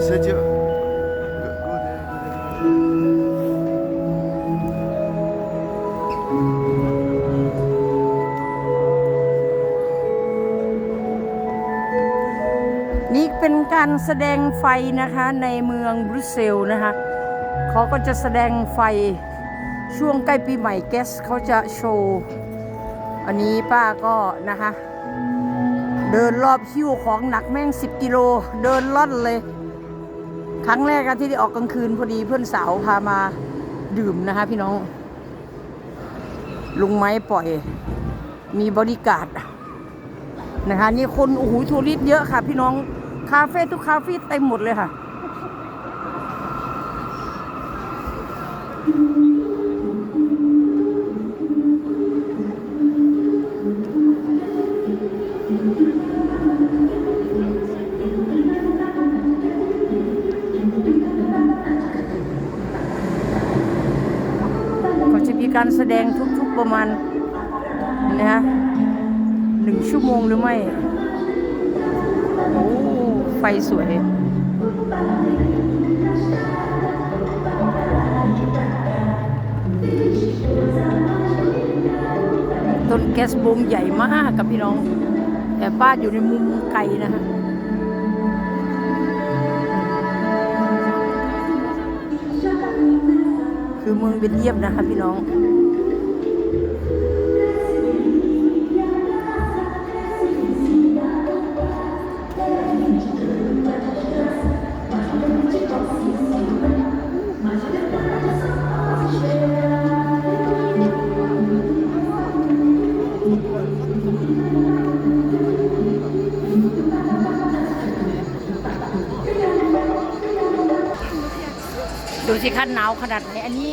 City. Go, go there, go there. นี่เป็นการแสดงไฟนะคะในเมืองบรุสเซลนะคะเขาก็จะแสดงไฟช่วงใกล้ปีใหม่แก๊สเขาจะโชว์อันนี้ป้าก็นะคะ เดินรอบคิ้วของหนักแม่ง 10 กิโล เดินล่อนเลย ครั้งแรกที่ได้ออกกลางคืนพอดีเพื่อนสาวพามาดื่มนะคะพี่น้อง ลุงไม้ปล่อย มีบริการนะคะนี่คนโอ้โหทัวริสต์เยอะค่ะ พี่น้องคาเฟ่ทุกคาเฟ่เต็มหมดเลยค่ะ หรือไม่ โอ้ ไฟสวย ต้นแก๊สบูมใหญ่มากกับพี่น้อง แต่ป้าอยู่ในมุมไกลนะฮะคือเมืองเบลเยียมนะคะพี่น้อง สิคะหนาวขนาดไหนอันนี้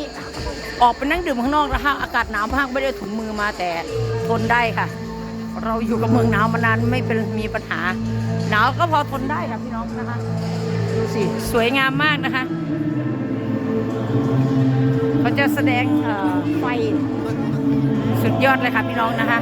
ออกไปนั่งดื่มข้างนอกนะคะอากาศหนาวมากไม่ได้ถุงมือมาแต่ทนได้ค่ะ เราอยู่กับเมืองหนาวมานานไม่เป็นมีปัญหา หนาวก็พอทนได้ค่ะพี่น้องนะคะดูสิสวยงามมากนะคะเขาจะแสดงไฟสุดยอดเลยค่ะพี่น้องนะคะ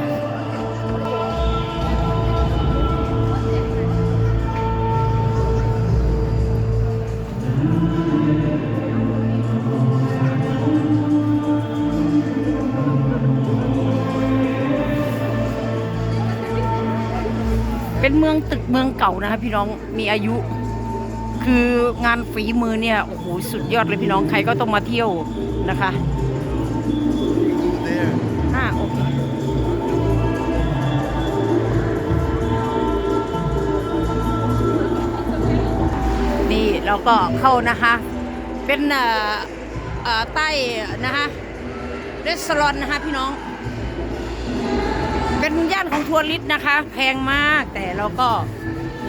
เป็นเมืองตึกเมืองเก่านะคะพี่น้องมีอายุ คืองานฝีมือเนี่ยโอ้โหสุดยอดเลยพี่น้องใครก็ต้องมาเที่ยวนะคะ Go there. อ่าโอเคนี่เราก็เข้านะคะ เป็นเอ่อเอ่อใต้นะคะรีสอร์ทนะคะพี่น้อง เป็นย่านของทัวริสต์นะคะ แพงมากแต่เราก็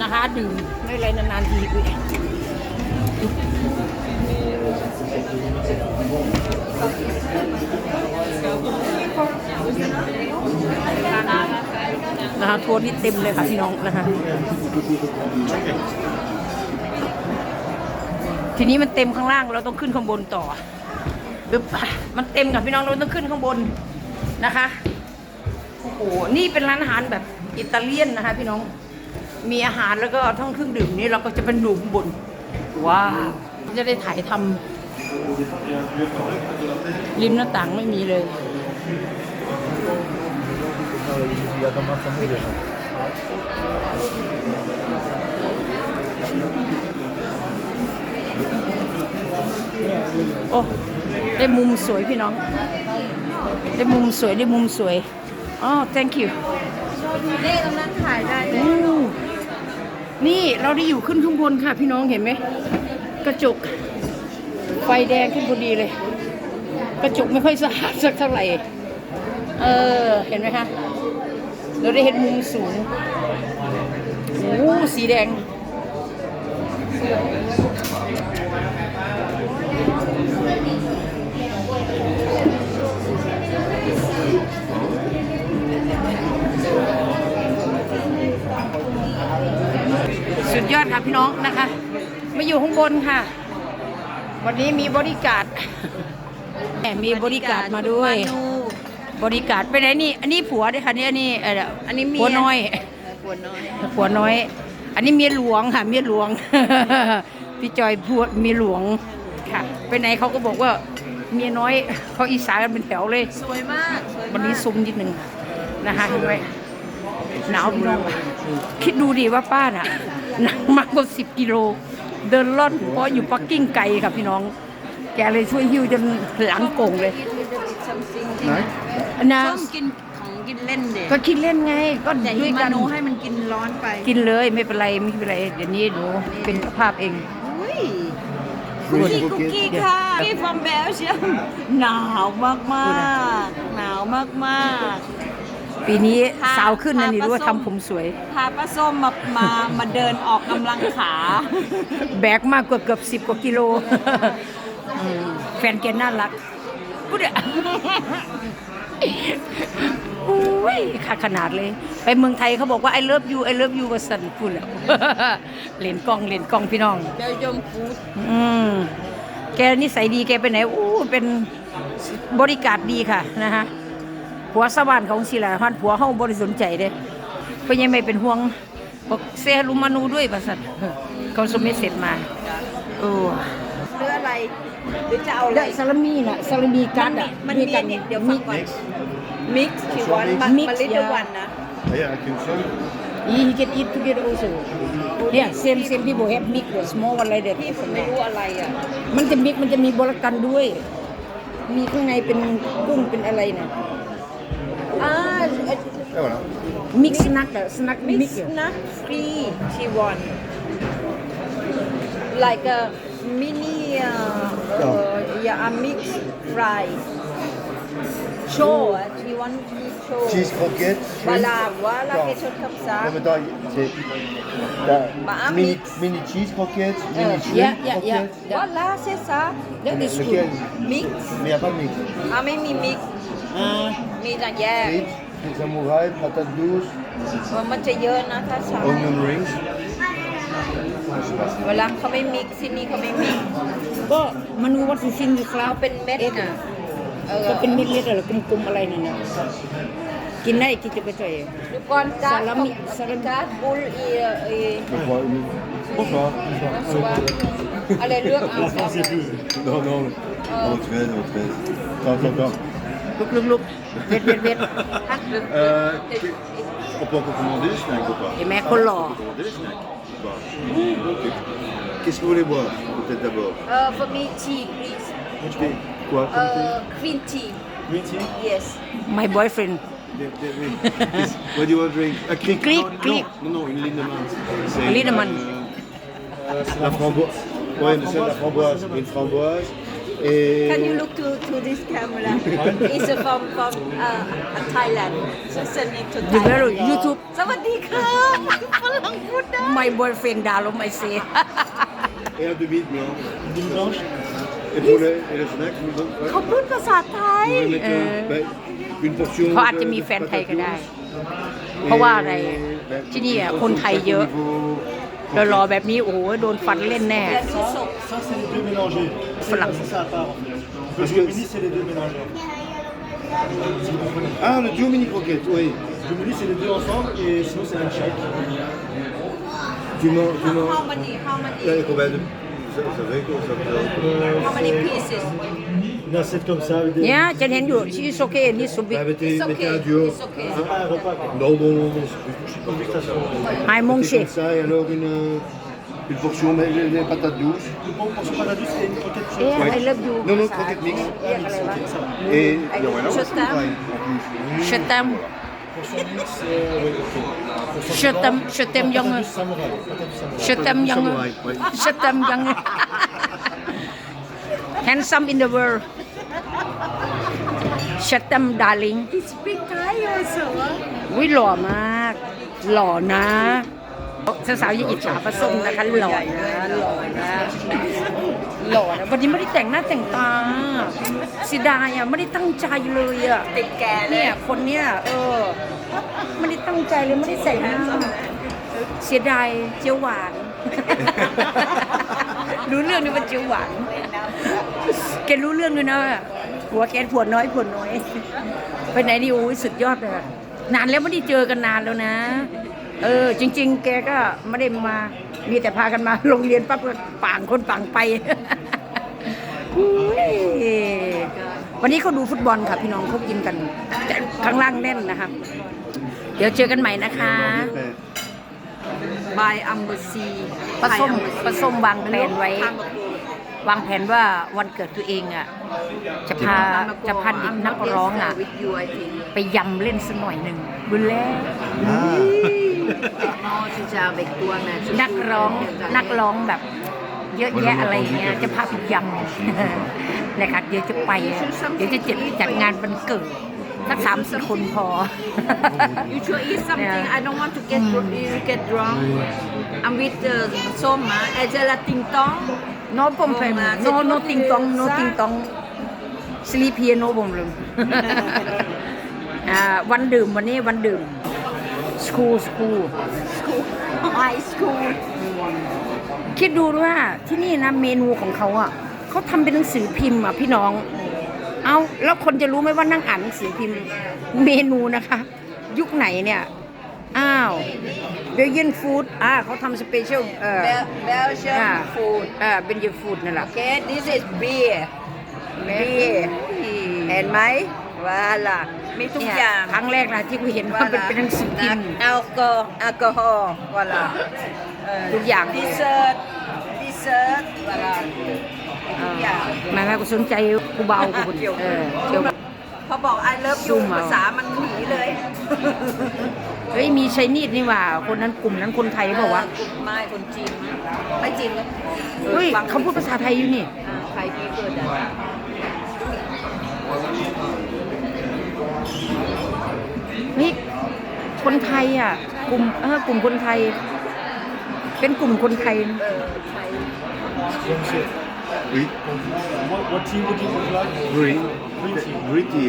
นะคะดื่มไม่ไรนานๆทีอุ๊ยนะคะทัวริสต์เต็มเลยค่ะพี่น้องนะคะทีนี้มันเต็มข้างล่างเราต้องขึ้นข้างบนต่อมันเต็มกับพี่น้องเราต้องขึ้นข้างบนนะคะ โห นี่เป็นร้านอาหารแบบอิตาเลียนนะคะพี่น้อง มีอาหารแล้วก็ทั้งเครื่องดื่มนี่เราก็จะเป็นหลุมบน ว้าว จะได้ถ่ายทำริมหน้าต่างไม่มีเลย โอ้ ได้มุมสวยพี่น้อง ได้มุมสวยได้มุมสวย อ๋อ thank you นี่ตรงนั้นถ่ายได้เลยโอ้นี่เราได้อยู่ขึ้นข้างบนค่ะพี่น้องเห็นไหม กระจก ไฟแดงขึ้นพอดีเลย กระจกไม่ค่อยสะอาดสักเท่าไหร่ เออ เห็นไหมคะ เราได้เห็นมุมสูงโอ้สีแดง ดยอดค่ะพี่น้องนะคะมาอยู่ข้างบนค่ะ วันนี้มีบริการดแหมมีบริการดมาด้วย บริการดไปไหนนี่ อันนี้ผัวด้วยค่ะเนี่ยอันนี้เอ่ออันนี้เมียผัวน้อยปวดน้อยผัวน้อย อันนี้เมียหลวงค่ะเมียหลวงพพี่จอยพูดเมียหลวงค่ะ ไปไหนเขาก็บอกว่าเมียน้อยเขาอีสานกันเป็นแถวเลย สวยมากสวยวันมากนี้ซุ้มนิดหนึ่งนะคะเห็นไหมหนาวพี่น้องคิดดูดิว่าป้าน่ะ หนักมากกว่าสิบกิโล เดินล่อนเพราะอยู่ปักกิ้งไกลค่ะพี่น้อง แกเลยช่วยหิ้วจนหลังโก่งเลยไหนนะ ส้มกินของกินเล่นเด็กก็คิดเล่นไง ก็แต่ด้ฮิวยมากัน โนให้มันกินร้อนไปกินเลยไม่เป็นไรไม่เป็นไรเดี๋ยวนี้หนูเป็นเจ้าภาพเอง อุ้ยคุกคุกกี้กี้คุกกี้ค่ะกี้ฟอมเบลเชียมหนาวมากมากๆหนาวมากมาก ปีนี้พาสาวขึ้นนะนี่พารู้ว่าป้าส้มทำผมสวยๆพาป้าส้มมามามาเดินออกกำลังขา แบกมากกว่าเกือบสิบกว่ากิโลอืมแฟนแกน่ารักพูดอะอุ้ยขาดขนาดเลย ไปเมืองไทยเขาบอกว่า I love you I love you ว่าสันพูดแล้วเล่นกล้องเล่นกล้องพี่น้อง เบลยมฟูดอืมแกนิสัยดีแกไปไหนอู้เป็นบริการดีค่ะนะฮะ ผัวสวรรค์ของศิลาพันผัวเฮาบริสนใจเด้เพิ่นยังไม่เป็นห่วงบอกเซลุมานูด้วยประสัตเขาสมเมสเสร็จมาโอ้หรืออะไรหรือจะเอาอะไรได้ซาลามีน่ะซาลามีกัดอะมันมีอันนี้เดี๋ยวฟังก่อนมิกซ์คิวันมา Mix มาลิต yeah วันนะ Ah ja, avec une seule. he he can eat together also yeah same same people have mix the small one like that พี่ผมไม่รู้อะไรอะ มันจะมิกมันจะมีบรกันด้วย มีข้างในเป็นกุ้งเป็นอะไรน่ะ อ่า Et voilà. มิกสนักอะสนักมิมิกกซ์นะฟรีชีวัน like a mini uh, uh, yeah a mix fry show อะชีวันโชว์ Cheese croquette. วา shrimp. ลาวาลาเกชนคับซา Non, mais attends, c'est. t'as Bah, un mini, mix. mini cheese croquette, Euh, mini shrimp yeah, yeah, yeah. croquette. วาลาเซซา that is good Lequel มิกซ์ Mais il n'y a pas de mix. อ่าไม่มี มิกซ์มีแต่แยก Frites, des samouraïs, patates douces, เออมันจะเยอะนะถ้าสั่ง onion rings. Je sais pas. เวลาเขาไม่มิกซ์ที่นี่เขาไม่มิกซ์ ก็มันรู้ว่าซูชินคือครัเอาบเป็นเม็ดอะ เออก็เป็นเม็ดเล็กอะไรกลมๆอะไรนั่นนะกินได้กินจะไปจ่อยดูก่อนกาซาลามิซาลามิกาบุลอีเอ Je crois, oui. Bonsoir. Bonsoir. อะไรเลือกเอาเอา Non, non. On traîne, on traîne. Attends, attends, attends. ลุกลุกลุก เว็ดเว็ดเว็ด Euh, on peut encore commander des snacks ou pas เห็นไหมคนหล่อ On peut commander des snacks ou pas Ok. Qu'est-ce que vous voulez boire Peut-être d'abord. เออ for me tea please Thé. Quoi เอ comme thé อ green tea Green tea yes my boyfriend Des- des- oui. Qu'est-ce- What do you want to drink A cric. Cric, non, cric. Non, non, une lindemann. C'est Une lindemann. euh, la framboise. Ouais, mais c'est la framboise. Une framboise. Et. can you look to to this camera it's from from uh, Thailand so send it to ดูแล้ว Thailand ยูทูบสวัสดีครับฝรั่งพูดได้ my boyfriend ดาลมไอเซ Et un demi de blanc. Demi blanche. Et pour le, et le snack, vous voulez ouais. เขาพูดภาษาไทย On va mettre Euh. euh, ben, une portion. เขาอาจ de- จะมี de แฟนไทย patates ก็ได้ douces. เพราะว่าอะไร Ben, ที่นี่อะ une คนไทย portion เยอะ au niveau- เรารอแบบนี้โอ้โหโดนฟันเล่นแน่อย่าดูศพ Ça, c'est les deux mélangés. Voilà. C'est ça à part. en fait. Parce Le que- mini, c'est les deux mélangés. Si vous comprenez. Ah, le duo mini croquette, oui. Le menu, c'est les deux ensemble et sinon, c'est un shake. Tu manges, tu manges. how many how many Là, il y a combien de. Vous savez- vous savez quoi ça fait Euh, how many c'est pieces une assiette comme ça avec des. เนี่ยจะเห็นอยู่ชีสโอเคนี่สุบิ Bah, mettez, It's mettez okay, un duo. it's okay. Hein Ah, un repas quoi. Non, non, non, non, c'est plus je sais pas comme ça. ไฮมง Mettez เช comme ça, et alors une, euh, une portion, mais les, les patates douces. Une bonne portion patate douce et une croquette เอ๊ะ shake. ไอเลิฟยู Non, non, croquette mix. เรียกอะไรวะ Et. I non, alors, je c'est t'aime. pareil, en plus. เชตม Portion mix, euh, oui, ok. Portion เชตมเชตมยัง patate douce samouraï. Patate douce samouraï. เชตมยัง Samouraï, ouais. เชตมยัง handsome in the world เชตม darling It's big Thai also วิหล่อมาก หล่อนะ สาวๆอย่าอิจฉาประสงนะคะหล่อนะหล่อนะหล่อนะวันนี้ไม่ได้แต่งหน้าแต่งตาเสียดายอะไม่ได้ตั้งใจเลยอะติดแกเลเนี่ยยคนเนี้ยเออไม่ได้ตั้งใจเลยไม่ได้แต่งหน้าเสียดายเจียวหวานรู้เรื่องนี่ว่าเจียวหวานแกรู้เรื่องด้วยนะผัวแกผัวน้อยผัวน้อย ไปไหนดีโอ้ยสุดยอดเลยอะนานแล้วไม่ได้เจอกันนานแล้วนะ เออ จริง ๆ แกก็ไม่ได้มา มีแต่พากันมาโรงเรียนปั๊บก็ป่างคนป่างไปอุ๊ยวันนี้เขาดูฟุตบอลค่ะพี่น้องเขากินกันแต่ข้างล่างแน่นนะคะเดี๋ยวเจอกันใหม่นะคะ by embassy ปลาส้มปลาส้มวางแผนไว้ วางแผนว่าวันเกิดตัวเองอะจะพาจะพาเด็กนักร้องอะ with you I think ไปยำเล่นสักหน่อยหนึ่งบุญแล้วอ๋อที่จะเบกตัวแม่นักร้องนักร้องแบบเยอะแยะอะไรอย่างเงี้ยจะพาไปยำนะคะเดี๋ยวจะไป เดี๋ยวจะจัดจัดงานวันเกิดสักสามสี่คนพอ You should eat something. Yeah. I don't want to get you get drunk. I'm with the soma. Is it a ting tong? โน้ตผมเพลงโนโนติงตอง โนติงตองสลีเพียโนผมเลยอ่าวันดื่มวันนี้วันดื่มสคูลสคูล High school. คิดดูด้วยว่าที่นี่นะเมนูของเขาอะเขาทำเป็นหนังสือพิมพ์อะพี่น้อง เอาแล้วคนจะรู้ไหมว่านั่งอ่านหนังสือพิมพ์เมนูนะคะ ยุคไหนเนี่ย อ้าวเบลเยียนฟู้ดอ่าเขาทำสเปเชียลเอ่อ Bel- Belgian อ่า food. อ่าเป็นเยนฟู้ดนั่นแหละ Okay, this is beer. Beer. เห็นไหมว่าล่ะมีทุกเนี่ยอย่างครั้งแรกนะที่กูเห็นว่าเป็นเป็นหนังสือพิมพ์ แอลกอฮอล์แอลกอฮอล์ว่าล่ะทุกอย่างดิเซอร์ตดิเซอร์ตว่าล่ะทุกอย่าง แม่แม่กูสนใจกูเบากูบุญเออเดี๋ยว พอบอก I love ซุ่ you มเอาภาษามันหนีเลย เฮ้ยมีไชนีดนี่หว่า คนนั้นกลุ่มนั้นคนไทยเปล่าวะไม่คนจีนไม่จีนเลยเฮ้ยฟังเขาพูดภาษาไทยอยู่นี่ อ่าใครที่เกิดอะเฮ้ยคนไทยอะ กลุ่มเออกลุ่มคนไทย เป็นกลุ่มคนไทย เออใคร Oui, What, what tea would you like? green. Green tea.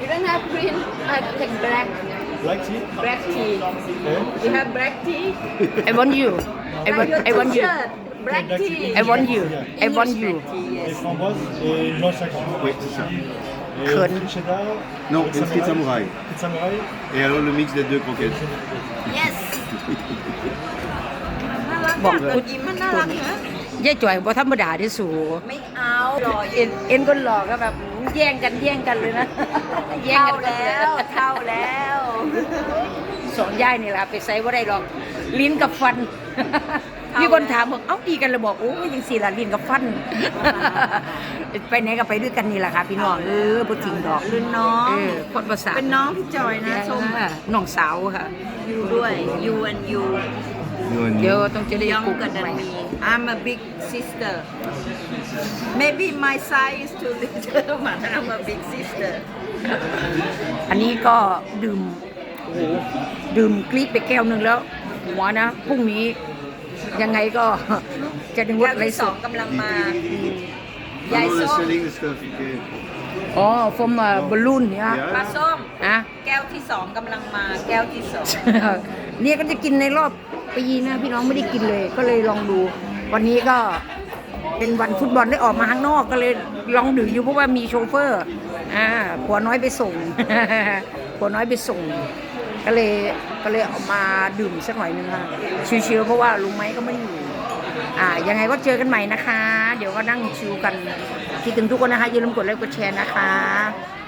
You don't have green I take black Black tea? black tea Okay. You have black tea I want you I want I want you T-shirt, black Black tea tea. I want you I want you Tea, Les yes. framboises et noix chacun. Oui, c'est ça. Et Khun. une cheddar. Non, avec une petite samouraï. Petite samouraï. Et alors le mix des deux croquettes. Yes น่ารักบอกอะพูด ยิ้มมันน่ารักนะยายจ่อยบ่ธรรมดาที่สู ไม่เอาหล่อเอ็นเอ็นคนหลอกก็แบบ แย่งกันแย่งกันเลยนะแย่งเท่ากันแล้วเท่าแล้วสองย่ายนี่แหละไปใส่ว่าได้หรอกลิ้นกับฟัน มีคนถามบอกเอ้าดีกันเลยบอกโอ้ยยังสี่ละลิ้นกับฟัน ไปไหนก็ไปด้วยกันนี่แหละค่ะพี่น้องเออบ่ทิ้งดอกรุ่นน้องเออคนภาษาเป็นน้องพี่จอยนะชมค่ะน้องสาวค่ะยูด้วย you and you You and เดี๋ยว you. ต้องจะได้ปลูก younger ใหม่ than me I'm a big sister maybe my size is too little but I'm a big sister อันนี้ก็ดื่มโอ้โหดื่มกรี๊ดไปแก้วหนึ่งแล้ว หัวนะพรุ่งนี้ยังไงก็ จะดึงวัแก้ดวไรที่สสอดงกำลังมา No, ยาย no, ส้ they're ม selling the stuff. Okay. อ๋อ from uh, balloon เนี่ยปลาส้ม นะ แก้วที่สองกำลังมา แก้วที่สอง เนี่ยก็จะกินในรอบปีนะพี่น้องไม่ได้กินเลย ก็เลยลองดู วันนี้ก็เป็นวันฟุตบอลได้ออกมาข้างนอกก็เลยลองดื่มอยู่เพราะว่ามีโชเฟอร์อ่าผัวน้อยไปส่งผัวน้อยไปส่ง ก็เลยก็เลยออกมาดื่มสักหน่อยนึงค่ะชิวๆเพราะว่าลุงไม้ก็ไม่ได้อยู่อ่ายังไงก็เจอกันใหม่นะคะ เดี๋ยวก็นั่งชิวกันคิดถึงทุกคนนะคะอย่าลืมกดไลค์กดแชร์นะคะ